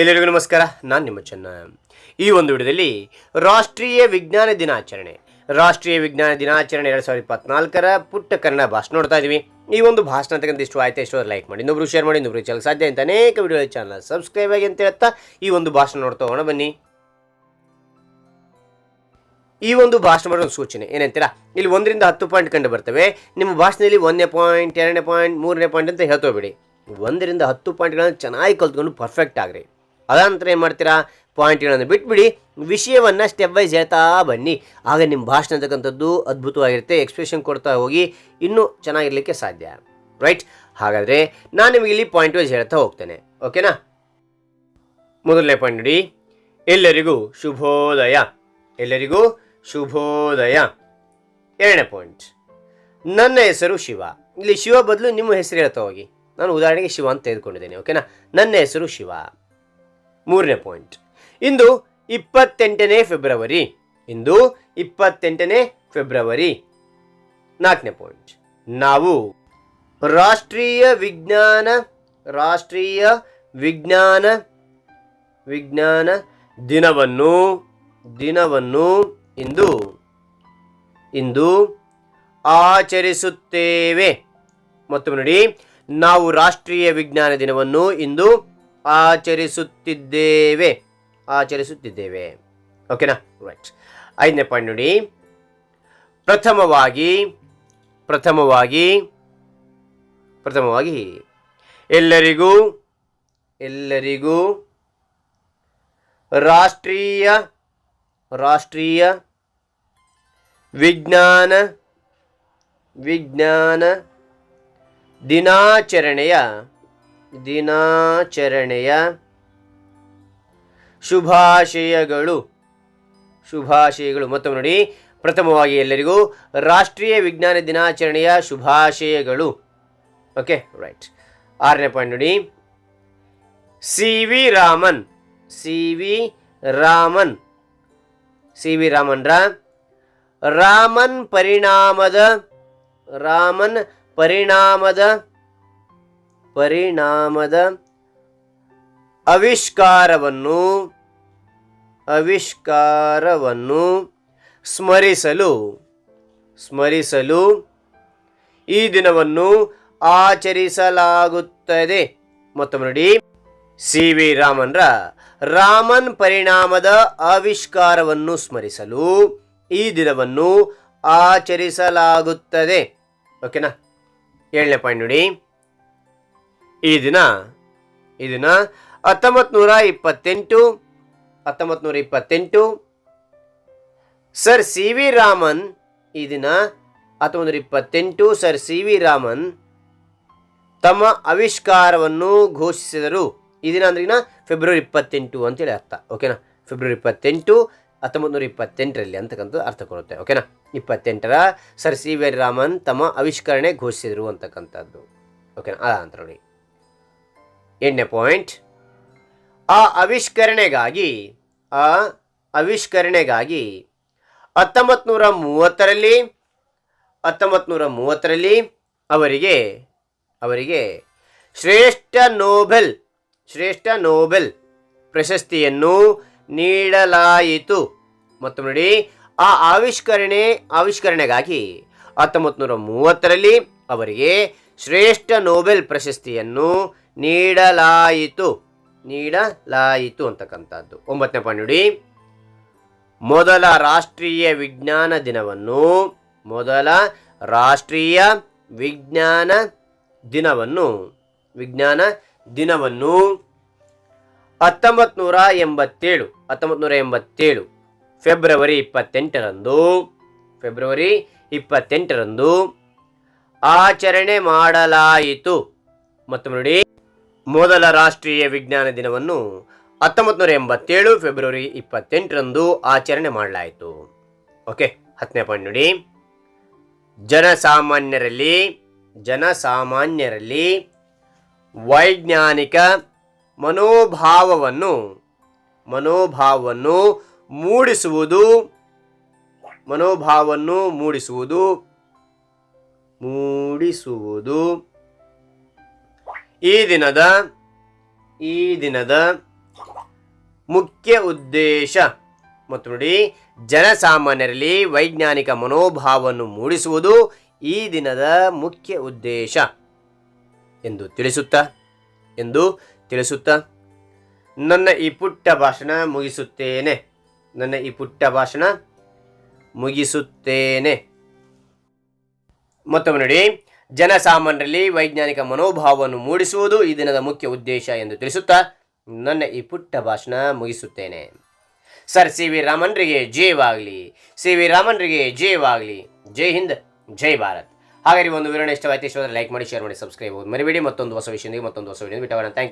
ಎಲ್ಲರಿಗೂ ನಮಸ್ಕಾರ, ನಾನು ನಿಮ್ಮ ಚೆನ್ನ. ಈ ಒಂದು ವಿಡಿಯೋದಲ್ಲಿ ರಾಷ್ಟ್ರೀಯ ವಿಜ್ಞಾನ ದಿನಾಚರಣೆ. ರಾಷ್ಟ್ರೀಯ ವಿಜ್ಞಾನ ದಿನಾಚರಣೆ ಎರಡು ಸಾವಿರದ ಇಪ್ಪತ್ನಾಲ್ಕರ ಪುಟ್ಟ ಕನ್ನಡ ಭಾಷಣ ನೋಡ್ತಾ ಇದ್ದೀವಿ ಈ ಒಂದು ಭಾಷಣ ತಕ್ಕಂತ ಇಷ್ಟು ಆಯ್ತು ಎಷ್ಟು ಲೈಕ್ ಮಾಡಿ. ಇನ್ನೊಬ್ರು ಶೇರ್ ಮಾಡಿ ಇನ್ನೊಬ್ರು ಚಾನಲ್ ಸಾಧ್ಯ ಅಂತ ಅನೇಕ ವಿಡಿಯೋ ಚಾನಲ್ ಸಬ್ಸ್ಕ್ರೈಬ್ ಆಗಿ ಅಂತ ಹೇಳ್ತಾ ಈ ಒಂದು ಭಾಷಣ ನೋಡ್ತಾ ಹೋಗೋಣ, ಬನ್ನಿ. ಈ ಒಂದು ಭಾಷಣ ಮಾಡೋ ಒಂದು ಸೂಚನೆ. ಏನಂತೀರಾ? ಇಲ್ಲಿ ಒಂದರಿಂದ ಹತ್ತು ಪಾಯಿಂಟ್ ಕಂಡು ಬರ್ತವೆ. ನಿಮ್ಮ ಭಾಷಣದಲ್ಲಿ ಒಂದನೇ ಪಾಯಿಂಟ್ ಎರಡನೇ ಪಾಯಿಂಟ್ ಮೂರನೇ ಪಾಯಿಂಟ್ ಅಂತ ಹೇಳ್ತೋಗ್ಬಿಡಿ ಒಂದರಿಂದ ಹತ್ತು ಪಾಯಿಂಟ್ಗಳನ್ನು ಚೆನ್ನಾಗಿ ಕಲ್ತ್ಕೊಂಡು ಪರ್ಫೆಕ್ಟ್ ಆಗ್ರಿ. ಅದಾನಂತರ ಏನು ಮಾಡ್ತೀರಾ? ಪಾಯಿಂಟ್ಗಳನ್ನು ಬಿಟ್ಬಿಡಿ. ವಿಷಯವನ್ನು ಸ್ಟೆಪ್ ವೈಸ್ ಹೇಳ್ತಾ ಬನ್ನಿ. ಆಗ ನಿಮ್ಮ ಭಾಷಣ ಅಂತಕ್ಕಂಥದ್ದು ಅದ್ಭುತವಾಗಿರುತ್ತೆ. ಎಕ್ಸ್ಪ್ರೆಷನ್ ಕೊಡ್ತಾ ಹೋಗಿ ಇನ್ನೂ ಚೆನ್ನಾಗಿರಲಿಕ್ಕೆ ಸಾಧ್ಯ. ರೈಟ್ ಹಾಗಾದರೆ ನಾನು ನಿಮಗೆ ಇಲ್ಲಿ ಪಾಯಿಂಟ್ ವೈಸ್ ಹೇಳ್ತಾ ಹೋಗ್ತೇನೆ. ಓಕೆನಾ ಮೊದಲನೇ ಪಾಯಿಂಟ್ ನೋಡಿ. ಎಲ್ಲರಿಗೂ ಶುಭೋದಯ. ಎಲ್ಲರಿಗೂ ಶುಭೋದಯ. ಎರಡನೇ ಪಾಯಿಂಟ್ ನನ್ನ ಹೆಸರು ಶಿವ. ಇಲ್ಲಿ ಶಿವ ಬದಲು ನಿಮ್ಮ ಹೆಸರು ಹೇಳ್ತಾ ಹೋಗಿ. ನಾನು ಉದಾಹರಣೆಗೆ ಶಿವ ಅಂತ ತೆಗೆದುಕೊಂಡಿದ್ದೇನೆ. ಓಕೆನಾ ನನ್ನ ಹೆಸರು ಶಿವ. ಮೂರನೇ ಪಾಯಿಂಟ್ ಇಂದು ಇಪ್ಪತ್ತೆಂಟನೇ ಫೆಬ್ರವರಿ ಇಂದು ಇಪ್ಪತ್ತೆಂಟನೇ ಫೆಬ್ರವರಿ ನಾಲ್ಕನೇ ಪಾಯಿಂಟ್ ನಾವು ರಾಷ್ಟ್ರೀಯ ವಿಜ್ಞಾನ ರಾಷ್ಟ್ರೀಯ ವಿಜ್ಞಾನ ವಿಜ್ಞಾನ ದಿನವನ್ನು ದಿನವನ್ನು ಇಂದು ಇಂದು ಆಚರಿಸುತ್ತೇವೆ. ಮತ್ತು ನೋಡಿ. ನಾವು ರಾಷ್ಟ್ರೀಯ ವಿಜ್ಞಾನ ದಿನವನ್ನು ಇಂದು ಆಚರಿಸುತ್ತಿದ್ದೇವೆ. ಆಚರಿಸುತ್ತಿದ್ದೇವೆ. ಓಕೆನಾ ರೈಟ್ ಐದನೇ ಪಾಯಿಂಟ್ ನೋಡಿ. ಪ್ರಥಮವಾಗಿ ಪ್ರಥಮವಾಗಿ ಪ್ರಥಮವಾಗಿ ಎಲ್ಲರಿಗೂ ಎಲ್ಲರಿಗೂ ರಾಷ್ಟ್ರೀಯ ರಾಷ್ಟ್ರೀಯ ವಿಜ್ಞಾನ ವಿಜ್ಞಾನ ದಿನಾಚರಣೆಯ ದಿನಾಚರಣೆಯ ಶುಭಾಶಯಗಳು. ಶುಭಾಶಯಗಳು. ಮತ್ತೊಮ್ಮೆ ನೋಡಿ. ಪ್ರಥಮವಾಗಿ ಎಲ್ಲರಿಗೂ ರಾಷ್ಟ್ರೀಯ ವಿಜ್ಞಾನ ದಿನಾಚರಣೆಯ ಶುಭಾಶಯಗಳು. ಓಕೆ ರೈಟ್ ಆರನೇ ಪಾಯಿಂಟ್ ನೋಡಿ. C V Raman. C V Raman. C V ರಾಮನ್ರ Raman ಪರಿಣಾಮದ ರಾಮನ್ ಪರಿಣಾಮದ ಪರಿಣಾಮದ ಆವಿಷ್ಕಾರವನ್ನು ಆವಿಷ್ಕಾರವನ್ನು ಸ್ಮರಿಸಲು ಸ್ಮರಿಸಲು ಈ ದಿನವನ್ನು ಆಚರಿಸಲಾಗುತ್ತದೆ. ಮತ್ತೊಮ್ಮೆ ನೋಡಿ, ಸಿ ವಿ ರಾಮನ್ರ ರಾಮನ್ ಪರಿಣಾಮದ ಆವಿಷ್ಕಾರವನ್ನು ಸ್ಮರಿಸಲು ಈ ದಿನವನ್ನು ಆಚರಿಸಲಾಗುತ್ತದೆ. ಓಕೆನಾ? ಏಳನೇ ಪಾಯಿಂಟ್ ನೋಡಿ. ಈ ದಿನ ಈ ದಿನ ಹತ್ತೊಂಬತ್ತು ನೂರ ಇಪ್ಪತ್ತೆಂಟು ಹತ್ತೊಂಬತ್ತು ನೂರ ಇಪ್ಪತ್ತೆಂಟು. ಸರ್ ಸಿ ವಿ ರಾಮನ್ ಈ ದಿನ ಹತ್ತೊಂಬತ್ತು ನೂರ ಇಪ್ಪತ್ತೆಂಟು, ಸರ್ ಸಿ ವಿ ರಾಮನ್ ತಮ್ಮ ಆವಿಷ್ಕಾರವನ್ನು ಘೋಷಿಸಿದರು. ಈ ದಿನ ಅಂದ್ರೆ ಫೆಬ್ರವರಿ ಇಪ್ಪತ್ತೆಂಟು ಅಂತೇಳಿ ಅರ್ಥ ಓಕೆನಾ ಫೆಬ್ರವರಿ ಇಪ್ಪತ್ತೆಂಟು ಹತ್ತೊಂಬತ್ತು ನೂರ ಇಪ್ಪತ್ತೆಂಟರಲ್ಲಿ ಅಂತಕ್ಕಂಥದ್ದು ಅರ್ಥ ಕೊಡುತ್ತೆ ಓಕೆನಾ ಇಪ್ಪತ್ತೆಂಟರ ಸರ್ ಸಿ ವಿ ರಾಮನ್ ತಮ್ಮ ಆವಿಷ್ಕರಣೆ ಘೋಷಿಸಿದರು ಅಂತಕ್ಕಂಥದ್ದು ಓಕೆನಾ ಆ ಅಂತ ನೋಡಿ. ಎಂಟನೇ ಪಾಯಿಂಟ್. ಆ ಆವಿಷ್ಕರಣೆಗಾಗಿ ಆ ಆವಿಷ್ಕರಣೆಗಾಗಿ ಹತ್ತೊಂಬತ್ತು ನೂರ ಮೂವತ್ತರಲ್ಲಿ ಹತ್ತೊಂಬತ್ತು ನೂರ ಮೂವತ್ತರಲ್ಲಿ ಅವರಿಗೆ ಅವರಿಗೆ ಶ್ರೇಷ್ಠ ನೋಬೆಲ್ ಶ್ರೇಷ್ಠ ನೋಬೆಲ್ ಪ್ರಶಸ್ತಿಯನ್ನು ನೀಡಲಾಯಿತು. ಮತ್ತು ನೋಡಿ, ಆ ಆವಿಷ್ಕರಣೆ, ಆವಿಷ್ಕರಣೆಗಾಗಿ ಹತ್ತೊಂಬತ್ತು ನೂರ ಮೂವತ್ತರಲ್ಲಿ ಅವರಿಗೆ ಶ್ರೇಷ್ಠ ನೋಬೆಲ್ ಪ್ರಶಸ್ತಿಯನ್ನು ನೀಡಲಾಯಿತು. ನೀಡಲಾಯಿತು ಅಂತಕ್ಕಂಥದ್ದು. ಒಂಬತ್ತನೇ ಪಾಯಿಂಟ್ ನೋಡಿ. ಮೊದಲ ರಾಷ್ಟ್ರೀಯ ವಿಜ್ಞಾನ ದಿನವನ್ನು, ಮೊದಲ ರಾಷ್ಟ್ರೀಯ ವಿಜ್ಞಾನ ದಿನವನ್ನು ವಿಜ್ಞಾನ ದಿನವನ್ನು ಹತ್ತೊಂಬತ್ತು ನೂರ ಎಂಬತ್ತೇಳು ಹತ್ತೊಂಬತ್ತು ನೂರ ಎಂಬತ್ತೇಳು, ಫೆಬ್ರವರಿ ಇಪ್ಪತ್ತೆಂಟರಂದು ಫೆಬ್ರವರಿ ಇಪ್ಪತ್ತೆಂಟರಂದು ಆಚರಣೆ ಮಾಡಲಾಯಿತು. ಮತ್ತು ನೋಡಿ. ಮೊದಲ ರಾಷ್ಟ್ರೀಯ ವಿಜ್ಞಾನ ದಿನವನ್ನು ಹತ್ತೊಂಬತ್ತು ನೂರ ಎಂಬತ್ತೇಳು ಫೆಬ್ರವರಿ ಇಪ್ಪತ್ತೆಂಟರಂದು ಆಚರಣೆ ಮಾಡಲಾಯಿತು. ಓಕೆ, ಹತ್ತನೇ ಪಾಯಿಂಟ್ ನೋಡಿ. ಜನಸಾಮಾನ್ಯರಲ್ಲಿ ಜನಸಾಮಾನ್ಯರಲ್ಲಿ ವೈಜ್ಞಾನಿಕ ಮನೋಭಾವವನ್ನು ಮನೋಭಾವವನ್ನು ಮೂಡಿಸುವುದು ಮನೋಭಾವವನ್ನು ಮೂಡಿಸುವುದು ಮೂಡಿಸುವುದು ಈ ದಿನದ ಈ ದಿನದ ಮುಖ್ಯ ಉದ್ದೇಶ ಮತ್ತು ನೋಡಿ, ಜನಸಾಮಾನ್ಯರಲ್ಲಿ ವೈಜ್ಞಾನಿಕ ಮನೋಭಾವವನ್ನು ಮೂಡಿಸುವುದು ಈ ದಿನದ ಮುಖ್ಯ ಉದ್ದೇಶ ಎಂದು ತಿಳಿಸುತ್ತಾ ಎಂದು ತಿಳಿಸುತ್ತಾ. ನನ್ನ ಈ ಪುಟ್ಟ ಭಾಷಣ ಮುಗಿಸುತ್ತೇನೆ. ನನ್ನ ಈ ಪುಟ್ಟ ಭಾಷಣ ಮುಗಿಸುತ್ತೇನೆ. ಮತ್ತೊಮ್ಮೆ ನೋಡಿ ಜನಸಾಮಾನ್ಯರಲ್ಲಿ ವೈಜ್ಞಾನಿಕ ಮನೋಭಾವವನ್ನು ಮೂಡಿಸುವುದು ಈ ದಿನದ ಮುಖ್ಯ ಉದ್ದೇಶ ಎಂದು ತಿಳಿಸುತ್ತಾ ನನ್ನ ಈ ಪುಟ್ಟ ಭಾಷಣ ಮುಗಿಸುತ್ತೇನೆ. ಸರ್, ಸಿ ವಿ ರಾಮನ್ರಿಗೆ ಜಯವಾಗಲಿ. ಸಿ ವಿ ರಾಮನ್ರಿಗೆ ಜಯವಾಗಲಿ. ಜೈ ಹಿಂದ್, ಜೈ ಭಾರತ್. ಹಾಗಾಗಿ ಒಂದು ವಿವರಣೆ ಇಷ್ಟವಾಯ್ತು. ಲೈಕ್ ಮಾಡಿ, ಶೇರ್ ಮಾಡಿ, ಸಬ್ಸ್ಕ್ರೈಬ್. ಮರಿಬೇಡಿ. ಮತ್ತೊಂದು ಹೊಸ ವಿಷಯದೊಂದಿಗೆ ಮತ್ತೊಂದು ಹೊಸ ವಿಡಿಯೋ ಬಿಟ್ಟವರ ಥ್ಯಾಂಕ್ ಯು.